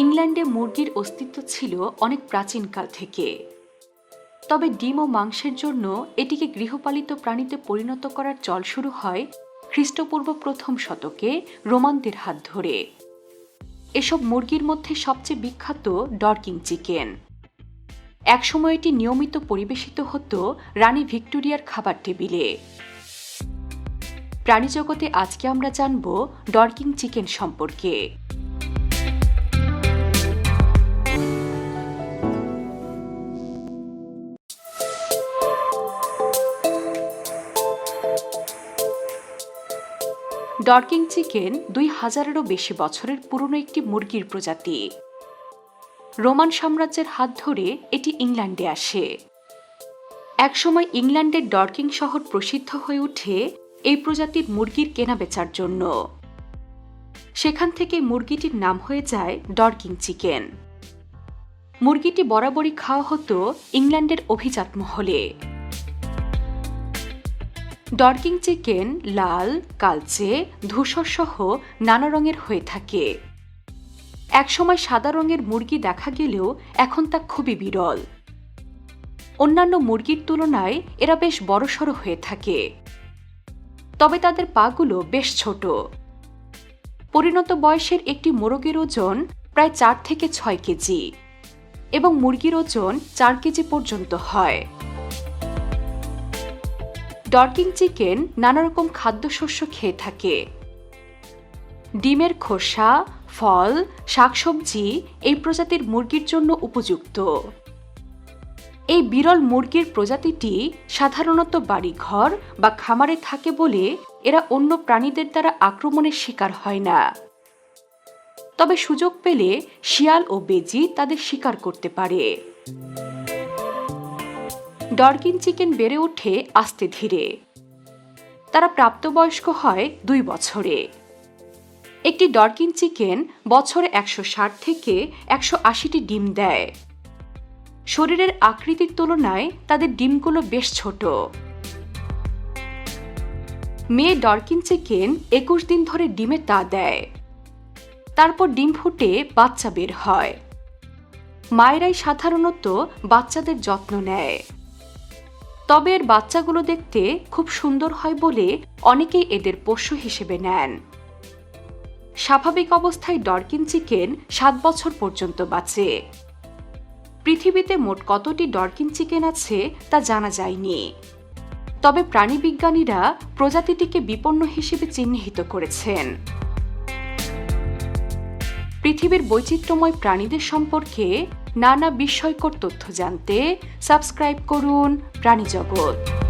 ইংল্যান্ডে মুরগির অস্তিত্ব ছিল অনেক প্রাচীনকাল থেকে। তবে ডিম ও মাংসের জন্য এটিকে গৃহপালিত প্রাণীতে পরিণত করার চল শুরু হয় খ্রিস্টপূর্ব প্রথম শতকে রোমানদের হাত ধরে। এসব মুরগির মধ্যে সবচেয়ে বিখ্যাত ডর্কিং চিকেন। একসময় এটি নিয়মিত পরিবেশিত হতো রানী ভিক্টোরিয়ার খাবার টেবিলে। প্রাণীজগতে আজকে আমরা জানব ডর্কিং চিকেন সম্পর্কে। ডর্কিং চিকেন দুই হাজারেরও বেশি বছরের পুরনো একটি মুরগির প্রজাতি। রোমান সাম্রাজ্যের হাত ধরে এটি ইংল্যান্ডে আসে। একসময় ইংল্যান্ডের ডর্কিং শহর প্রসিদ্ধ হয়ে ওঠে এই প্রজাতির মুরগির কেনাবেচার জন্য। সেখান থেকে মুরগিটির নাম হয়ে যায় ডর্কিং চিকেন। মুরগিটি বরাবরই খাওয়া হতো ইংল্যান্ডের অভিজাত মহলে। ডর্কিং চিকেন লাল, কালচে, ধূসর সহ নানা রঙের হয়ে থাকে। একসময় সাদা রঙের মুরগি দেখা গেলেও এখন তা খুবই বিরল। অন্যান্য মুরগির তুলনায় এরা বেশ বড়সড় হয়ে থাকে। তবে তাদের পাগুলো বেশ ছোট। পরিণত বয়সের একটি মোরগের ওজন প্রায় চার থেকে ছয় কেজি এবং মুরগির ওজন চার কেজি পর্যন্ত হয়। ডর্কিং চিকেন নানা রকম খাদ্যশস্য খেয়ে থাকে। ডিমের খোসা, ফল, শাকসবজি এই প্রজাতির মুরগির জন্য উপযুক্ত। এই বিরল মুরগির প্রজাতিটি সাধারণত বাড়িঘর বা খামারে থাকে বলে এরা অন্য প্রাণীদের দ্বারা আক্রমণের শিকার হয় না। তবে সুযোগ পেলে শিয়াল ও বেজি তাদের শিকার করতে পারে। ডরকিন চিকেন বেড়ে ওঠে আস্তে ধীরে। তারা প্রাপ্তবয়স্ক হয় দুই বছরে। একটি ডরকিন চিকেন বছরে একশো ষাট থেকে একশো আশিটি ডিম দেয়। শরীরের আকৃতির তুলনায় তাদের ডিমগুলো বেশ ছোট। মেয়ে ডরকিন চিকেন একুশ দিন ধরে ডিমে তা দেয়। তারপর ডিম ফুটে বাচ্চা বের হয়। মায়েরাই সাধারণত বাচ্চাদের যত্ন নেয়। তবে এর বাচ্চাগুলো দেখতে খুব সুন্দর হয় বলে অনেকেই এদের পোষ্য হিসেবে নেন। স্বাভাবিক অবস্থায় ডরকিন চিকেন সাত বছর পর্যন্ত বাঁচে। পৃথিবীতে মোট কতটি ডরকিন চিকেন আছে তা জানা যায়নি। তবে প্রাণীবিজ্ঞানীরা প্রজাতিটিকে বিপন্ন হিসেবে চিহ্নিত করেছেন। পৃথিবীর বৈচিত্র্যময় প্রাণীদের সম্পর্কে নানা বিস্ময়কর তথ্য জানতে সাবস্ক্রাইব করুন প্রাণীজগৎ।